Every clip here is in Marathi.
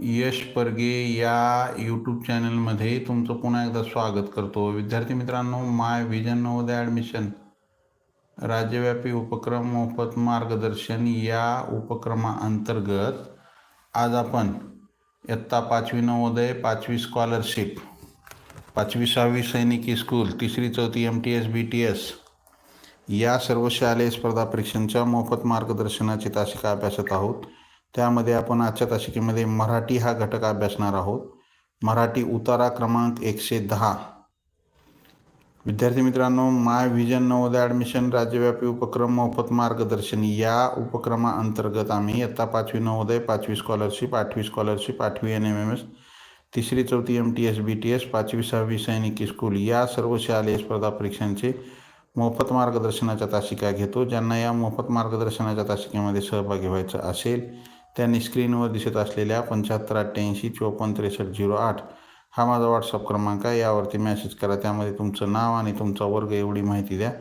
यश परगे या यूट्यूब चॅनलमध्ये तुमचं पुन्हा एकदा स्वागत करतो. विद्यार्थी मित्रांनो माय विजन नवोदय ॲडमिशन राज्यव्यापी उपक्रम मोफत मार्गदर्शन या उपक्रमाअंतर्गत आज आपण इयत्ता पाचवी नवोदय पाचवी स्कॉलरशिप पाचवी सहावी सैनिकी स्कूल तिसरी चौथी M T S B T S या सर्व शालेय स्पर्धा परीक्षांच्या मोफत मार्गदर्शनाची तासिका अभ्यासत आहोत. त्यामध्ये आपण आजच्या तासिकेमध्ये मराठी हा घटक अभ्यासणार आहोत. मराठी उतारा क्रमांक एकशे दहा. विद्यार्थी मित्रांनो माय व्हिजन नवोदय ॲडमिशन राज्यव्यापी उपक्रम मोफत मार्गदर्शन. या उपक्रमाअंतर्गत आम्ही इयत्ता पाचवी नवोदय पाचवी स्कॉलरशिप आठवी स्कॉलरशिप आठवी एन एम एम एस तिसरी चौथी M T S B T S पाचवी सहावी सैनिकी स्कूल या सर्व शालेय स्पर्धा परीक्षांचे मोफत मार्गदर्शनाच्या तासिका घेतो. ज्यांना या मोफत मार्गदर्शनाच्या तासिकेमध्ये सहभागी व्हायचं असेल त्यांनी स्क्रीनवर दिसत असलेल्या पंच्याहत्तर अठ्ठ्याऐंशी चोपन्न त्रेसष्ट झिरो आठ हा माझा व्हॉट्सअप क्रमांक आहे. यावरती मॅसेज करा. त्यामध्ये तुमचं नाव आणि तुमचा वर्ग एवढी माहिती द्या.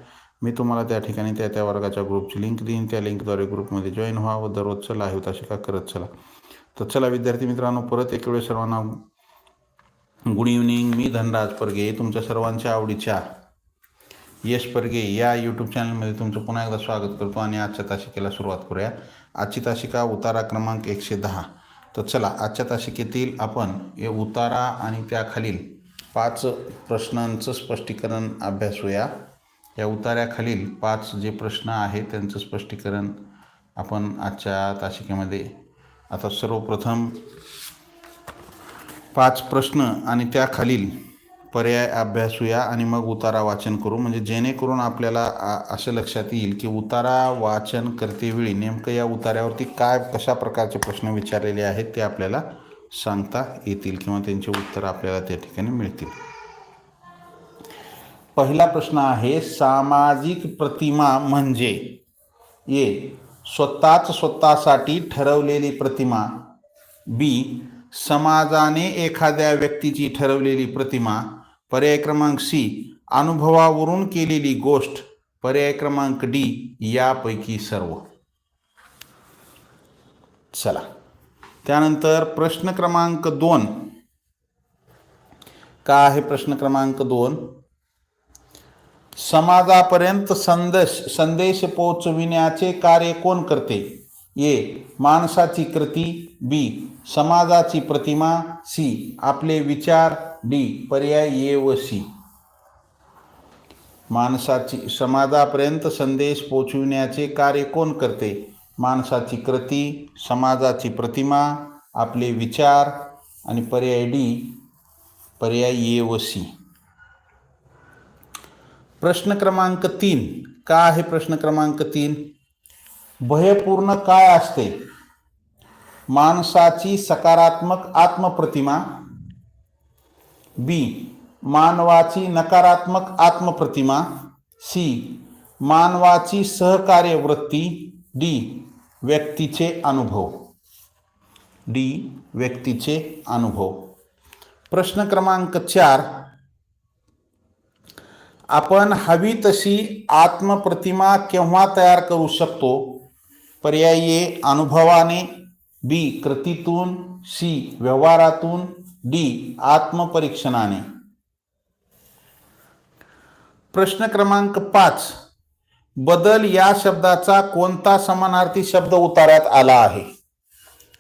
मी तुम्हाला त्या ठिकाणी त्या त्या वर्गाच्या ग्रुपची लिंक देईन. त्या लिंकद्वारे ग्रुपमध्ये जॉईन व्हा व दररोजचं लाईव्ह तासिका करत चला. तर चला विद्यार्थी मित्रांनो परत एक वेळ सर्वांना गुड इव्हनिंग. मी धनराज परगे तुमच्या सर्वांच्या आवडीच्या यश परगे या यूट्यूब चॅनलमध्ये तुमचं पुन्हा एकदा स्वागत करतो आणि आजच्या तासिकेला सुरुवात करूया. आजची तासिका उतारा क्रमांक एकशे दहा. तर चला आजच्या तासिकेतील आपण हे उतारा आणि त्याखालील पाच प्रश्नांचं स्पष्टीकरण अभ्यासूया. या उतार्याखालील पाच जे प्रश्न आहेत त्यांचं स्पष्टीकरण आपण आजच्या तासिकेमध्ये. आता सर्वप्रथम पाच प्रश्न आणि त्याखालील पर्याय अभ्यासूया आणि मग उतारा वाचन करू. म्हणजे जेणेकरून आपल्याला असं लक्षात येईल की उतारा वाचन करतेवेळी नेमकं या उतार्यावरती काय कशा प्रकारचे प्रश्न विचारलेले आहेत ते आपल्याला सांगता येतील किंवा त्यांचे उत्तर आपल्याला त्या ठिकाणी मिळतील. पहिला प्रश्न आहे सामाजिक प्रतिमा म्हणजे ए स्वतःच स्वतःसाठी ठरवलेली प्रतिमा बी समाजाने एखाद्या व्यक्तीची ठरवलेली प्रतिमा पर्याय क्रमांक सी अनुभवावरून केलेली गोष्ट पर्याय क्रमांक डी यापैकी सर्व. चला. त्यानंतर प्रश्न क्रमांक दोन. का आहे प्रश्न क्रमांक दोन? समाजापर्यंत संदेश संदेश पोचविण्याचे कार्य कोण करते? ए. माणसाची कृती बी. समाजाची प्रतिमा सी आपले विचार डी पर्याय ए व सी. माणसाची समाजापर्यंत संदेश पोचविण्याचे कार्य कोण करते? माणसाची कृती समाजाची प्रतिमा आपले विचार आणि पर्याय डी पर्याय ए व सी. प्रश्न क्रमांक तीन. का आहे प्रश्न क्रमांक तीन? भयपूर्ण काय असते? माणसाची सकारात्मक आत्मप्रतिमा. बी मानवाची नकारात्मक आत्मप्रतिमा. सी मानवाची सहकार्य वृत्ती डी व्यक्तीचे अनुभव. डी व्यक्तीचे अनुभव. प्रश्न क्रमांक चार. आपण हवी तशी आत्मप्रतिमा केव्हा तयार करू शकतो? पर्यायी अनुभवाने बी कृतीतून सी व्यवहारातून डी आत्मपरीक्षणाने. प्रश्न क्रमांक पाच. बदल या शब्दाचा कोणता समानार्थी शब्द उतार्यात आला आहे?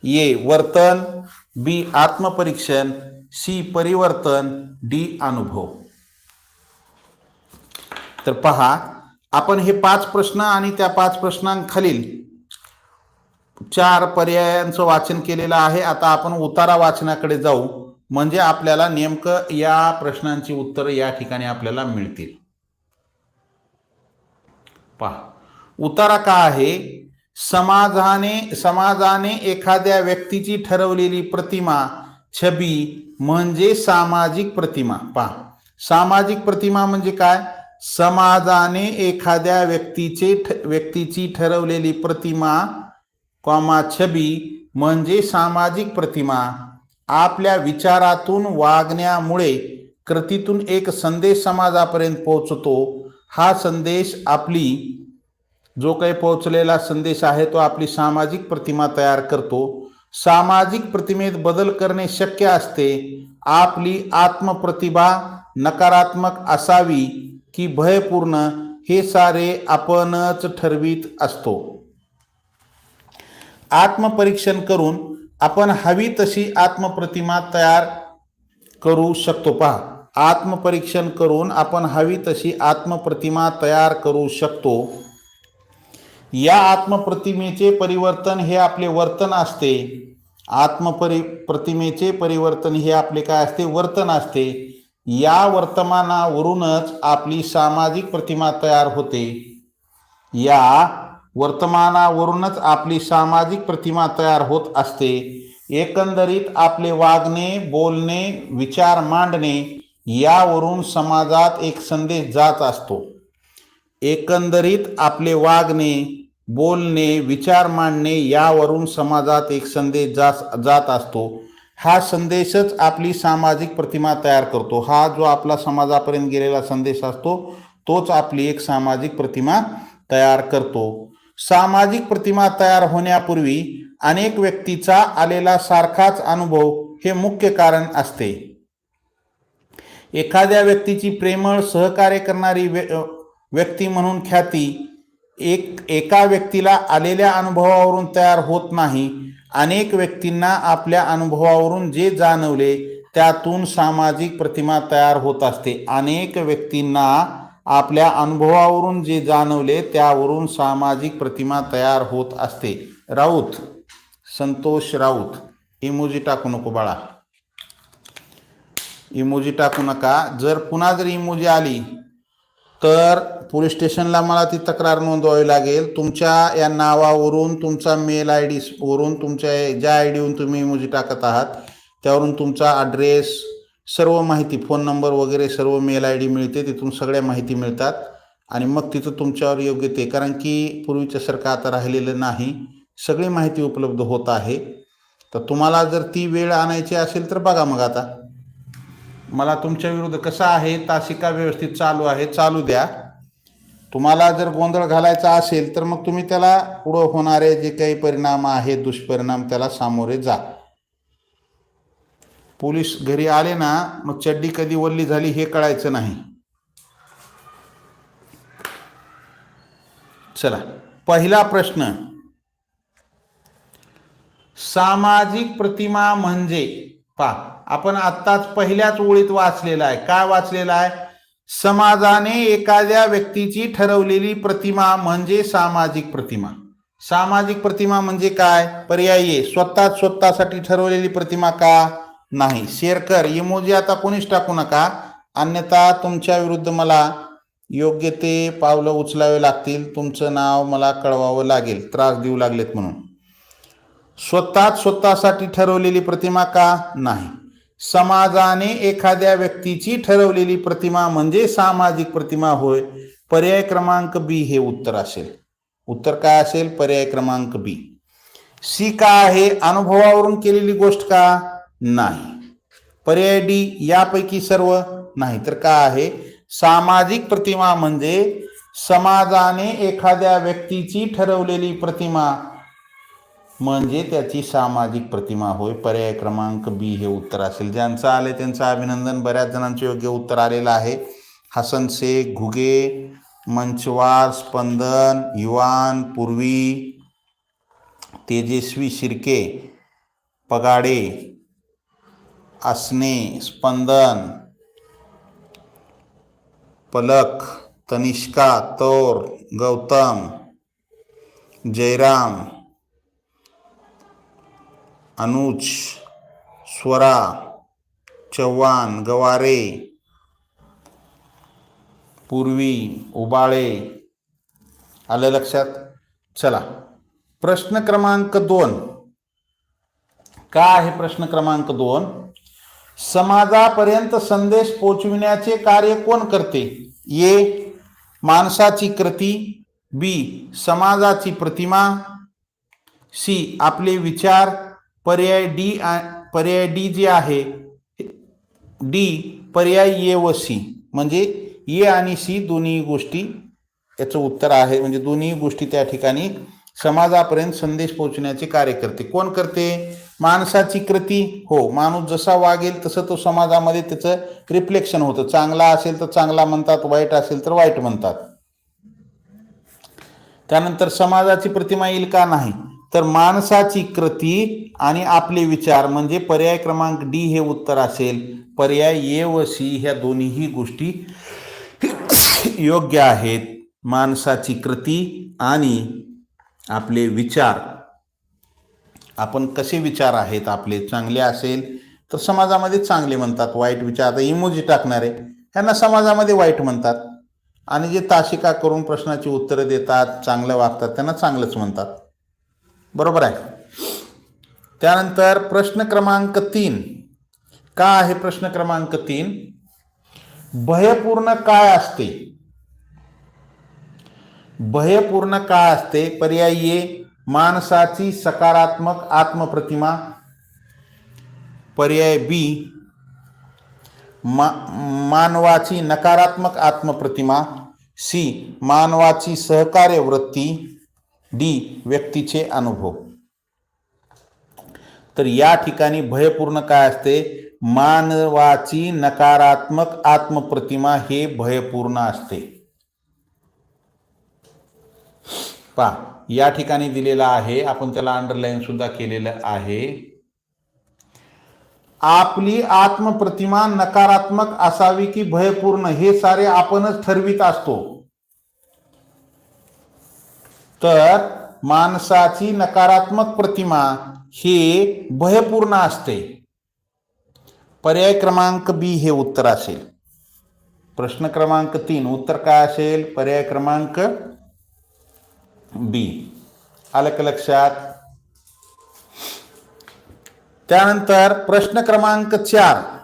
ए वर्तन बी आत्मपरीक्षण सी परिवर्तन डी अनुभव. तर पहा आपण हे पाच प्रश्न आणि त्या पाच प्रश्नांखालील चार पर्यायांचं वाचन केलेलं आहे. आता आपण उतारा वाचनाकडे जाऊ. म्हणजे आपल्याला नेमकं या प्रश्नांची उत्तरं या ठिकाणी आपल्याला मिळतील. पहा. उतारा का आहे? समाजाने समाजाने एखाद्या व्यक्तीची ठरवलेली प्रतिमा छबी म्हणजे सामाजिक प्रतिमा. पहा. सामाजिक प्रतिमा म्हणजे काय? समाजाने एखाद्या व्यक्तीचे व्यक्तीची ठरवलेली प्रतिमा कॉमा छबी म्हणजे सामाजिक प्रतिमा. आपल्या विचारातून वागण्यामुळे कृतीतून एक संदेश समाजापर्यंत पोहोचतो. हा संदेश आपली जो काही पोहोचलेला संदेश आहे तो आपली सामाजिक प्रतिमा तयार करतो. सामाजिक प्रतिमेत बदल करणे शक्य असते. आपली आत्मप्रतिभा नकारात्मक असावी की भयपूर्ण हे सारे आपणच ठरवीत असतो. आत्मपरीक्षण करून आपण हवी तशी आत्मप्रतिमा तयार करू शकतो पहा. आत्मपरीक्षण करून आपण हवी तशी आत्मप्रतिमा तयार करू शकतो. या आत्मप्रतिमेचे परिवर्तन हे आपले वर्तन असते. आत्मपरि प्रतिमेचे परिवर्तन हे आपले काय असते? वर्तन असते. या वर्तमानावरूनच आपली सामाजिक प्रतिमा तयार होते. या वर्तमानावरूनच आपली सामाजिक प्रतिमा तयार होत असते. एकंदरीत आपले वागणे बोलणे विचार मांडणे यावरून समाजात एक संदेश जात असतो. एकंदरीत आपले वागणे बोलणे विचार मांडणे यावरून समाजात एक संदेश जात जात असतो. हा संदेशच आपली सामाजिक प्रतिमा तयार करतो. हा जो आपला समाजापर्यंत गेलेला संदेश असतो तोच आपली एक सामाजिक प्रतिमा तयार करतो. सामाजिक प्रतिमा तयार होण्यापूर्वी अनेक व्यक्तीचा आलेला सारखाच अनुभव हे मुख्य कारण असते. एखाद्या व्यक्तीची प्रेमळ सहकार्य करणारी व्य- व्यक्ती म्हणून ख्याती एक एका व्यक्तीला आलेल्या अनुभवावरून तयार होत नाही. अनेक व्यक्तींना आपल्या अनुभवावरून जे जाणवले त्यातून सामाजिक प्रतिमा तयार होत असते. अनेक व्यक्तींना आपल्या अनुभवावरून जे जाणवले त्यावरून सामाजिक प्रतिमा तयार होत असते. राऊत संतोष राऊत. इमोजी टाकू नको बाळा. इमोजी टाकू नका. जर पुन्हा जर इमोजी आली तर पोलीस स्टेशनला मला ती तक्रार नोंदवावी लागेल. तुमच्या या नावावरून तुमचा मेल आय डी वरून तुमच्या ज्या आय डीवरून तुम्ही इमोजी टाकत आहात त्यावरून तुमचा ॲड्रेस सर्व माहिती फोन नंबर वगैरे सर्व मेल आय डी मिळते तिथून सगळ्या माहिती मिळतात. आणि मग तिथं तुमच्यावर योग्य ते कारण की पूर्वीच्यासारखं आता राहिलेलं नाही. सगळी माहिती उपलब्ध होत आहे. तर तुम्हाला जर ती वेळ आणायची असेल तर बघा मग आता. मला तुमच्या विरुद्ध कसं आहे तासिका व्यवस्थित चालू आहे चालू द्या. तुम्हाला जर गोंधळ घालायचा असेल तर मग तुम्ही त्याला पुढं होणारे जे काही परिणाम आहेत दुष्परिणाम त्याला सामोरे जा. पोलीस घरी आले ना मग चड्डी कधी वल्ली झाली हे कळायचं नाही. चला पहिला प्रश्न. सामाजिक प्रतिमा म्हणजे पा आपण आत्ताच पहिल्याच ओळीत वाचलेला आहे. काय वाचलेला आहे? समाजाने एखाद्या व्यक्तीची ठरवलेली प्रतिमा म्हणजे सामाजिक प्रतिमा. सामाजिक प्रतिमा म्हणजे काय? पर्यायी स्वतः स्वतःसाठी ठरवलेली प्रतिमा का? नाही. शेअर कर इमोजी आता कोणीच टाकू नका. अन्यथा तुमच्या विरुद्ध मला योग्य ते पावलं उचलावे लागतील. तुमचं नाव मला कळवावं लागेल. त्रास देऊ लागलेत म्हणून. स्वतःच स्वतःसाठी ठरवलेली प्रतिमा का? नाही. समाजाने एखाद्या व्यक्तीची ठरवलेली प्रतिमा म्हणजे सामाजिक प्रतिमा होय. पर्याय क्रमांक बी हे उत्तर असेल. उत्तर काय असेल? पर्याय क्रमांक बी. सी का आहे? अनुभवावरून केलेली गोष्ट का? नाही. पर्याय डी यापैकी सर्व नाही. तर का आहे? सामाजिक प्रतिमा म्हणजे समाजाने एखाद्या व्यक्तीची ठरवलेली प्रतिमा. म्हणजे त्याची सामाजिक प्रतिमा होय. पर्याय क्रमांक बी हे उत्तर असेल. ज्यांचं आले त्यांचं अभिनंदन. बऱ्याच जणांचे योग्य उत्तर आलेलं आहे. हसन शेख घुगे मंचवार स्पंदन युवान पूर्वी तेजस्वी शिर्के पगाडे आसने स्पंदन पलक तनिष्का तौर गौतम जयराम अनुज स्वरा चव्हाण गवारे पूर्वी उबाळे. आलं लक्षात? चला. प्रश्न क्रमांक दोन. का आहे प्रश्न क्रमांक दोन? समाजापर्यंत संदेश पोचविण्याचे कार्य कोण करते? ए. माणसाची कृती. बी. समाजाची प्रतिमा. सी. आपले विचार. पर्याय डी पर्याय डी जे आहे डी. पर्याय ए व सी. म्हणजे ए आणि सी दोन्ही गोष्टी याचं उत्तर आहे. म्हणजे दोन्ही गोष्टी त्या ठिकाणी समाजापर्यंत संदेश पोहोचण्याचे कार्य करते. कोण करते? माणसाची कृती हो माणूस जसा वागेल तसं तो समाजामध्ये त्याचं रिफ्लेक्शन होतं. चांगला असेल तर चांगला म्हणतात वाईट असेल तर वाईट म्हणतात. त्यानंतर समाजाची प्रतिमा येईल का नाही? तर माणसाची कृती आणि आपले विचार म्हणजे पर्याय क्रमांक डी हे उत्तर असेल. पर्याय ए व सी ह्या दोन्हीही गोष्टी योग्य आहेत. माणसाची कृती आणि आपले विचार. आपण कसे विचार आहेत आपले चांगले असेल तर समाजामध्ये चांगले म्हणतात वाईट विचार. आता इमोजी टाकणारे ह्यांना समाजामध्ये वाईट म्हणतात. आणि जे ताशिका करून प्रश्नाची उत्तरं देतात चांगलं वागतात त्यांना चांगलंच म्हणतात. बरोबर आहे? त्यानंतर प्रश्न क्रमांक तीन. का आहे प्रश्न क्रमांक तीन? भयपूर्ण काय असते? भयपूर्ण काय असते? पर्याय माणसाची सकारात्मक आत्मप्रतिमा पर्याय बी मा मानवाची नकारात्मक आत्मप्रतिमा सी मानवाची सहकार्य वृत्ती डी व्यक्तीचे अनुभव. तर या ठिकाणी भयपूर्ण काय असते? मानवाची नकारात्मक आत्मप्रतिमा हे भयपूर्ण असते. पा या ठिकाणी दिलेला आहे आपण त्याला अंडरलाईन सुद्धा केलेलं आहे. आपली आत्मप्रतिमा नकारात्मक असावी की भयपूर्ण हे सारे आपणच ठरवित असतो. तर माणसाची नकारात्मक प्रतिमा ही भयपूर्ण असते. पर्याय क्रमांक बी हे उत्तर असेल. प्रश्न क्रमांक तीन उत्तर काय असेल? पर्याय क्रमांक बी. आलं का लक्षात? त्यानंतर प्रश्न क्रमांक चार.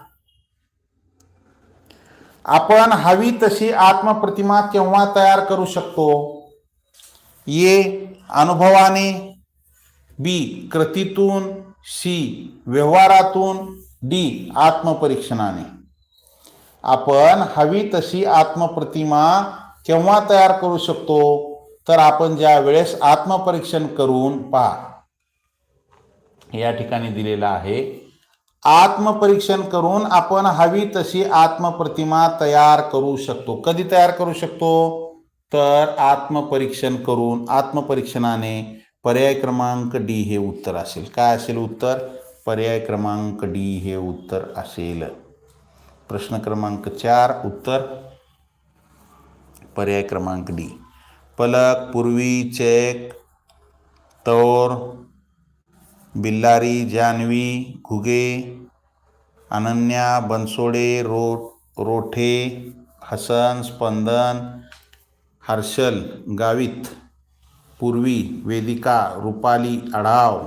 आपण हवी तशी आत्मप्रतिमा केव्हा तयार करू शकतो? ये अनुभवाने बी. कृतीतून सी. व्यवहारातून डी. आत्मपरीक्षणाने. आपण हवी तशी आत्मप्रतिमा केव्हा तयार करू शकतो? तर आपण ज्या वेळेस आत्मपरीक्षण करून पहा. या ठिकाणी दिलेलं आहे. आत्मपरीक्षण करून आपण हवी तशी आत्मप्रतिमा तयार करू शकतो. कधी तयार करू शकतो? तर आत्मपरीक्षण करून आत्मपरीक्षणाने पर्याय क्रमांक डी हे उत्तर असेल. काय असेल उत्तर? पर्याय क्रमांक डी हे उत्तर असेल. प्रश्न क्रमांक चार उत्तर. पर्याय क्रमांक डी. पलक पूर्वी चेक तौर बिल्लारी जानवी घुगे अनन्या बनसोडे रो रोठे हसन स्पंदन हर्षल गावित पूर्वी वेदिका रुपाली आढाव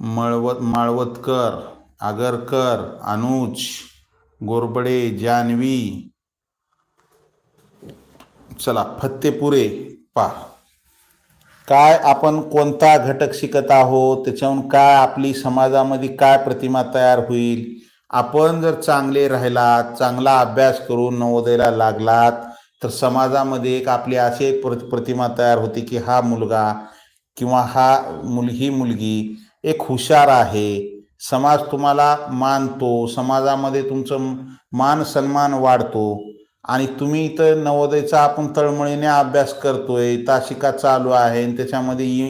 मळवत माळवतकर आगरकर अनुज गोरबडे जानवी चला फत्तेपुरे पा काय आपण कोणता घटक शिकत आहोत? त्याच्याहून काय आपली समाजामध्ये काय प्रतिमा तयार होईल? आपण जर चांगले राहिलात चांगला अभ्यास करून नवोदयला लागलात तर समाजामध्ये एक आपली अशी एक प्र- प्रतिमा तयार होते की हा मुलगा किंवा हा मुल ही मुलगी एक हुशार आहे. समाज तुम्हाला मानतो समाजामध्ये तुमचं मान सन्मान वाढतो. आणि तुम्ही इथं नवोदयचा आपण तळमळीने अभ्यास करतोय ताशिका चालू आहे आणि त्याच्यामध्ये इ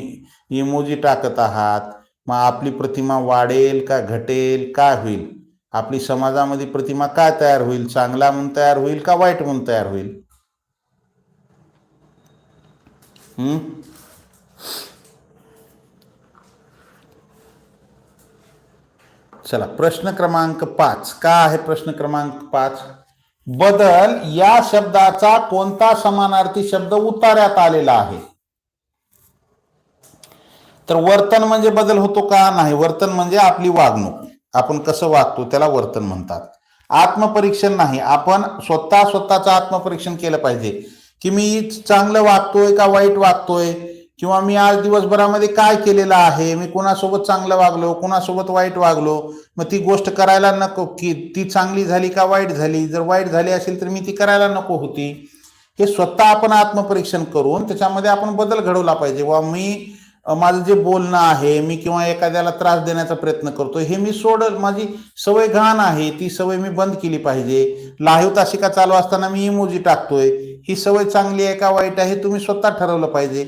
इमोजी टाकत आहात. मग आपली प्रतिमा वाढेल का घटेल? काय होईल? आपली समाजामध्ये प्रतिमा काय तयार होईल? चांगला म्हणून तयार होईल का वाईट म्हणून तयार होईल? चला प्रश्न क्रमांक पाच. का आहे प्रश्न क्रमांक पाच? बदल या शब्दाचा कोणता समानार्थी शब्द उतार्यात आलेला आहे? तर वर्तन म्हणजे बदल होतो का नाही? वर्तन म्हणजे आपली वागणूक. आपण कसं वागतो त्याला वर्तन म्हणतात. आत्मपरीक्षण नाही. आपण स्वतः स्वतःचं आत्मपरीक्षण केलं पाहिजे. की मी चांगलं वागतोय का वाईट वागतोय? किंवा मी आज दिवसभरामध्ये काय केलेलं आहे? मी कुणासोबत चांगलं वागलो? कुणासोबत वाईट वागलो? मग ती गोष्ट करायला नको की ती चांगली झाली का वाईट झाली? जर वाईट झाली असेल तर मी ती करायला नको होती. हे स्वतः आपण आत्मपरीक्षण करून त्याच्यामध्ये आपण बदल घडवला पाहिजे. वा मी माझं जे बोलणं आहे मी किंवा एखाद्याला त्रास देण्याचा प्रयत्न करतो हे मी सोडल माझी सवय घाण आहे ती सवय मी बंद केली पाहिजे. लाहीव तासिका चालू असताना मी इमोजी टाकतोय. ही सवय चांगली आहे का वाईट आहे तुम्ही स्वतः ठरवलं पाहिजे.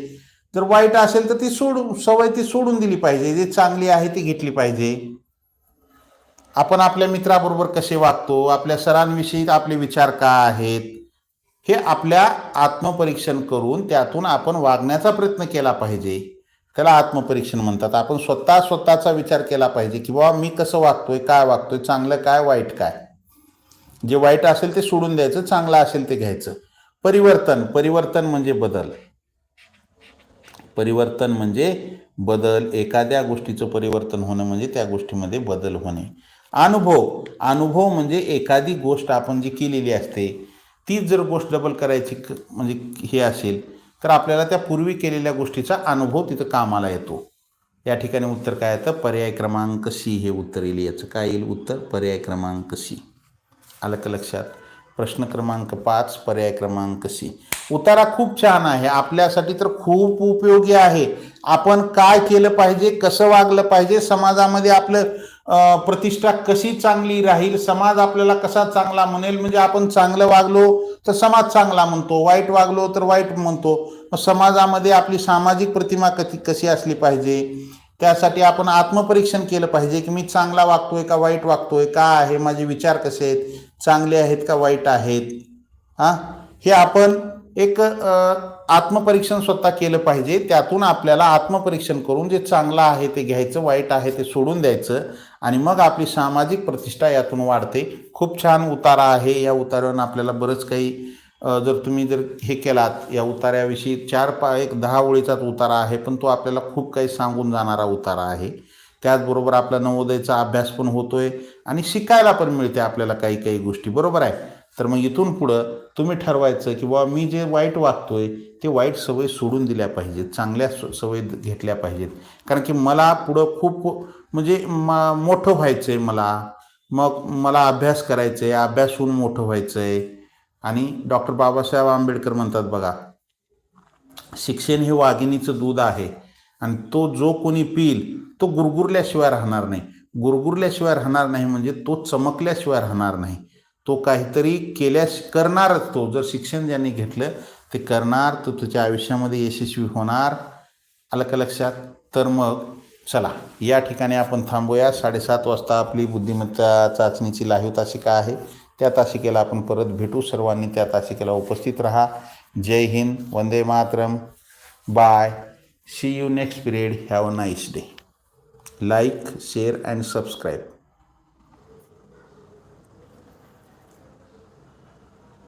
जर वाईट असेल तर ती सोडून सवय ती सोडून दिली पाहिजे. जी चांगली आहे ती घेतली पाहिजे. आपण आपल्या मित्राबरोबर कसे वागतो? आपल्या सरांविषयी आपले विचार काय आहेत? हे आपल्या आत्मपरीक्षण करून त्यातून आपण वागण्याचा प्रयत्न केला पाहिजे. त्याला आत्मपरीक्षण म्हणतात. आपण स्वतः स्वतःचा विचार केला पाहिजे की बाबा मी कसं वागतोय? काय वागतोय? चांगलं काय? वाईट काय? जे वाईट असेल ते सोडून द्यायचं चांगलं असेल ते घ्यायचं. परिवर्तन परिवर्तन म्हणजे बदल. परिवर्तन म्हणजे बदल एखाद्या गोष्टीचं परिवर्तन होणं म्हणजे त्या गोष्टीमध्ये बदल होणे. अनुभव अनुभव म्हणजे एखादी गोष्ट आपण जी केलेली असते तीच जर गोष्ट डबल करायची क- म्हणजे हे असेल तर आपल्याला त्या पूर्वी केलेल्या गोष्टीचा अनुभव तिथं कामाला येतो. या ठिकाणी उत्तर काय येतं? पर्याय क्रमांक सी हे उत्तर येईल. याचं काय येईल उत्तर? पर्याय क्रमांक सी. आलं का लक्षात? प्रश्न क्रमांक पाच पर्याय क्रमांक सी. उतारा खूप छान आहे. आपल्यासाठी तर खूप उपयोगी आहे. आपण काय केलं पाहिजे कसं वागलं पाहिजे समाजामध्ये आपलं प्रतिष्ठा कशी चांगली राहील समाज आपल्याला कसा चांगला म्हणेल म्हणजे आपण चांगलं वागलो तर समाज चांगला म्हणतो वाईट वागलो तर वाईट म्हणतो. मग समाजामध्ये आपली सामाजिक प्रतिमा कशी कशी असली पाहिजे? त्यासाठी आपण आत्मपरीक्षण केलं पाहिजे की मी चांगला वागतोय का वाईट वागतोय का आहे माझे विचार कसे आहेत? चांगले आहेत का वाईट आहेत? हां? हे आपण एक आत्मपरीक्षण स्वतः केलं पाहिजे. त्यातून आपल्याला आत्मपरीक्षण करून जे चांगलं आहे ते घ्यायचं वाईट आहे ते सोडून द्यायचं आणि मग आपली सामाजिक प्रतिष्ठा यातून वाढते. खूप छान उतारा आहे. या उतार्यावरून आपल्याला बरंच काही जर तुम्ही जर हे केलात या उतार्याविषयी चार पा एक दहा ओळीचाच उतारा आहे पण तो आपल्याला खूप काही सांगून जाणारा उतारा आहे. त्याचबरोबर आपला नवोदयचा अभ्यास पण होतोय आणि शिकायला पण मिळते आपल्याला काही काही गोष्टी. बरोबर आहे? तर मग इथून पुढं तुम्ही ठरवायचं की बाबा मी जे वाईट वागतोय ते वाईट सवय सोडून दिल्या पाहिजेत चांगल्या स- सवयी घेतल्या पाहिजेत. कारण की मला पुढं खूप म्हणजे म मोठं व्हायचं आहे मला. मग मला अभ्यास करायचं आहे अभ्यास होऊन मोठं व्हायचं आहे आणि डॉक्टर बाबासाहेब आंबेडकर म्हणतात बघा शिक्षण हे वाघिणीचं दूध आहे. आणि तो जो कोणी पिईल तो गुरगुरल्याशिवाय राहणार नाही. गुरगुरल्याशिवाय राहणार नाही म्हणजे तो चमकल्याशिवाय राहणार नाही. तो काहीतरी केल्यास करणारच तो. जर शिक्षण ज्यांनी घेतलं ते करणार तो तुझ्या आयुष्यामध्ये यशस्वी होणार. आलं का लक्षात. तर मग चला या ठिकाणी आपण थांबूया. साडेसात वाजता आपली बुद्धिमत्ता चाचणीची लाईव्ह तासिका आहे. त्या तासिकेला आपण परत भेटू. सर्वांनी त्या तासिकेला उपस्थित राहा. जय हिंद. वंदे Mataram. Bye. See you next period. Have a nice day. Like, share, and subscribe.